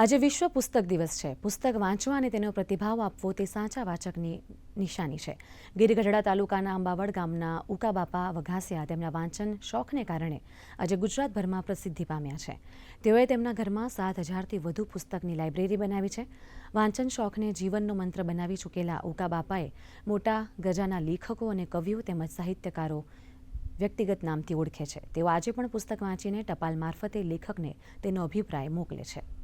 આજે વિશ્વ પુસ્તક દિવસ છે. પુસ્તક વાંચવા અને તેનો પ્રતિભાવ આપવો તે સાચા વાચકની નિશાની છે. ગીરગઢડા તાલુકાના અંબાવડ ગામના ઉકાબાપા વઘાસિયા તેમના વાંચન શોખને કારણે આજે ગુજરાતભરમાં પ્રસિદ્ધિ પામ્યા છે. તેઓએ તેમના ઘરમાં સાત હજારથી વધુ પુસ્તકની લાઇબ્રેરી બનાવી છે. વાંચન શોખને જીવનનો મંત્ર બનાવી ચૂકેલા ઉકાબાપાએ મોટા ગજાના લેખકો અને કવિઓ તેમજ સાહિત્યકારો વ્યક્તિગત નામથી ઓળખે છે. તેઓ આજે પણ પુસ્તક વાંચીને ટપાલ મારફતે લેખકને તેનો અભિપ્રાય મોકલે છે.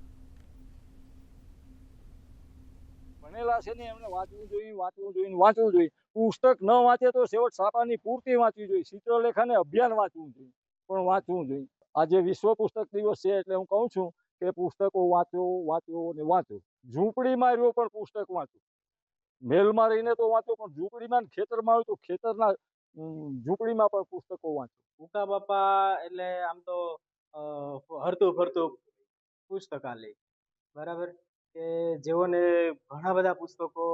ભણેલા છે ને, એમને વાંચવું જોઈએ વાંચવું જોઈએ વાંચવું જોઈએ. પુસ્તક ન વાંચે તો છેવટ સાપાની પૂર્તિ વાંચવી જોઈએ. ચિત્રલેખાને અભિયાન વાંચવું જોઈએ, પણ વાંચવું જોઈએ. આજે વિશ્વ પુસ્તક દિવસ છે એટલે હું કહું છું કે પુસ્તકો વાંચો વાંચો ને વાંચો. ઝૂંપડીમાં રહ્યો પણ પુસ્તક વાંચો. મેલમાં રહીને તો વાંચો, પણ ઝૂંપડીમાં ને ખેતરમાં હોય તો ખેતરના ઝૂંપડીમાં પણ પુસ્તકો વાંચો. ભૂકા બાપા એટલે આમ તો હરતું ફરતું પુસ્તકાલય. બરાબર? કે જેઓને ઘણા બધા પુસ્તકો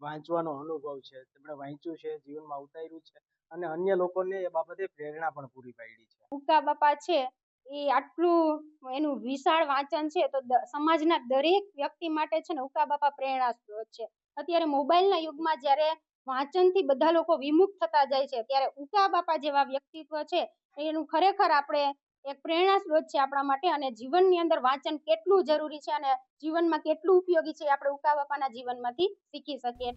વાંચવાનો અનુભવ છે, તેમણે વાંચ્યું છે, જીવનમાં ઉતાર્યું છે અને અન્ય લોકોને એ બાબતે પ્રેરણા પણ પૂરી પાડી છે. ઉકા બાપા છે, એ આટલું એનું વિશાળ વાંચન છે, તો સમાજના દરેક વ્યક્તિ માટે છે ને ઉકા બાપા પ્રેરણા સ્ત્રોત છે. અત્યારે મોબાઈલના યુગમાં જ્યારે વાંચનથી બધા લોકો વિમુખ થતા જાય છે, ત્યારે ઉકા બાપા જેવા વ્યક્તિત્વ છે, એનું ખરેખર આપણે એક પ્રેરણા સ્ત્રોત છે આપણા માટે અને જીવનની અંદર વાંચન કેટલું જરૂરી છે અને જીવનમાં કેટલું ઉપયોગી છે આપણે ઉકા બાપાના જીવનમાંથી શીખી શકીએ.